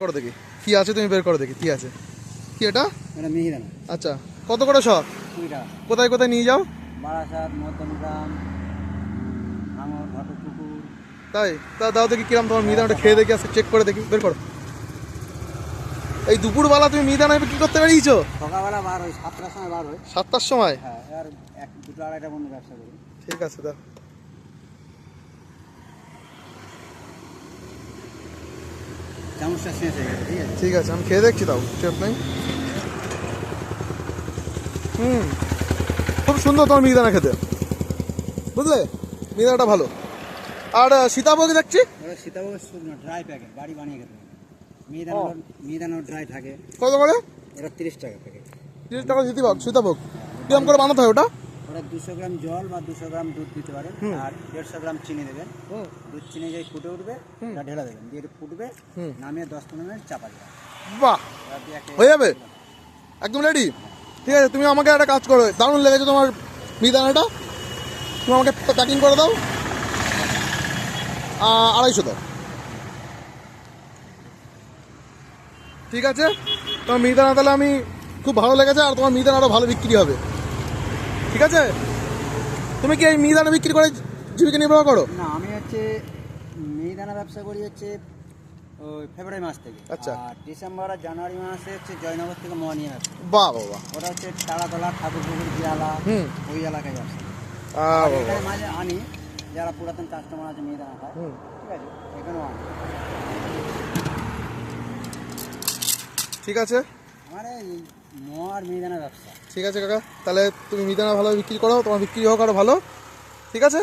করো দেখি। কি আছে তুমি বের করো দেখি কি আছে? কি এটা? এটা মিহিদানা। আচ্ছা কত করে শ কুড়ি টাকা কোথায় কোথায় নিয়ে যাও? বারাসাত মধ্যমগ্রাম ভাঙর ঘটপুকুর তাই? তা দাও দেখি কিরম তোমার মিহিদানাটা খেয়ে দেখি আজকে চেক করে দেখি বের করো। এই দুপুরবেলা তুমি মিহিদানা বিক্রি করতে বেরিয়েছো? সকালবেলা বার হয় সাতটার সময় বার হয়। সাতটার সময়? হ্যাঁ আর এক দুটো আড়াইটা বন্ধু ব্যবসা করি। ঠিক আছে দাও। চামচটা শেষ হয়ে গেছে ঠিক আছে? ঠিক আছে আমি খেয়ে দেখছি তাও চেপ নাই হুম। খুব সুন্দর তোমার মিহিদানা খেতে। বুঝলে? মিহিদানাটা ভালো। আর সীতাভোগ দেখছি? ওরা সীতাভোগের শুকনো ড্রাই প্যাকেট বাড়ি বানিয়ে খেতে মিহিদানা মিহিদানা ড্রাই থাকে। কত করে এটা তিরিশ টাকা প্যাকেট তিরিশ টাকা সীতাভোগ। সীতাভোগ কিরম করে বানাতে হয় ওটা? ওরা দুশো গ্রাম জল বা দুশো গ্রাম দুধ দিতে পারেন আর দেড়শো গ্রাম চিনি দেবেন। দুধ চিনি যেই ফুটে উঠবে এটা ঢেলা দেবেন। দিয়ে ফুটবে। নামিয়ে দশ পনেরো মিনিট চাপা দেবেন। বাহ! হয়ে যাবে? একদম রেডি ঠিক আছে তুমি আমাকে একটা কাজ করো। দারুণ লেগেছে তোমার মিহিদানাটা তুমি আমাকে প্যাকিং করে দাও। আড়াইশো দাও। ঠিক আছে? তোমার মিহিদানা তাহলে আমি খুব ভালো লেগেছে আর তোমার মিহিদানাটা ভালো বিক্রি হবে। ঠিক আছে? তুমি কি এই মিহিদানা বিক্রি করে জীবিকা নির্বাহ করো? না আমি হচ্ছে মিহিদানা ব্যবসা করি হচ্ছে ওই ফেব্রুয়ারি মাস থেকে। আচ্ছা। আর ডিসেম্বর আর জানুয়ারি মাসে হচ্ছে জয়নগর থেকে মোয়ানিয়া ব্যবসা বাহ বাহ ওটা হচ্ছে তারাতলা ঠাকুরপুকুর জিয়ালা। ওই এলাকায় ব্যবসা। মাঝে আনি যারা পুরাতন কাস্টমার আছে মিহিদানা খায়। ঠিক আছে? এখানেও আনি। ঠিক আছে? আর ঠিক আছে কাকা, তাহলে তুমি মিহিদানা ভালো বিক্রি করো, তোমার বিক্রি হোক আরও ভালো। ঠিক আছে?